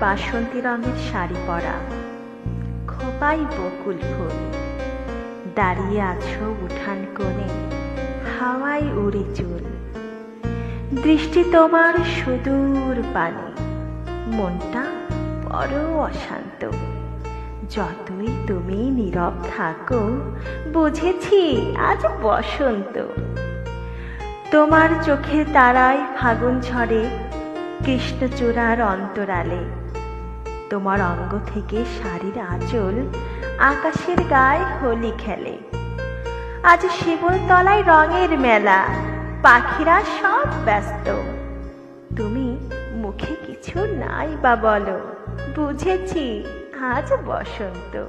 বাসন্তী রঙের শাড়ি পরা। খোপাই বকুল ফুল। দাঁড়িয়ে আছো উঠান কোণে, হাওয়ায় উড়ে চুল। দৃষ্টি তোমার সুদূর পানে, মনটা বড় অশান্ত। যতই তুমি নীরব থাকো, বুঝেছি আজ বসন্ত। তোমার চোখে তারায় ফাগুন ঝরে কৃষ্ণচূড়ার অন্তরালে। তোমার অঙ্গ থেকে শাড়ির আঁচল আকাশের গায়ে হোলি খেলে। আজ শিবল তলায় রঙের মেলা, পাখিরা সব ব্যস্ত। তুমি মুখে কিছু নাই বা বলো, বুঝেছি আজ বসন্ত।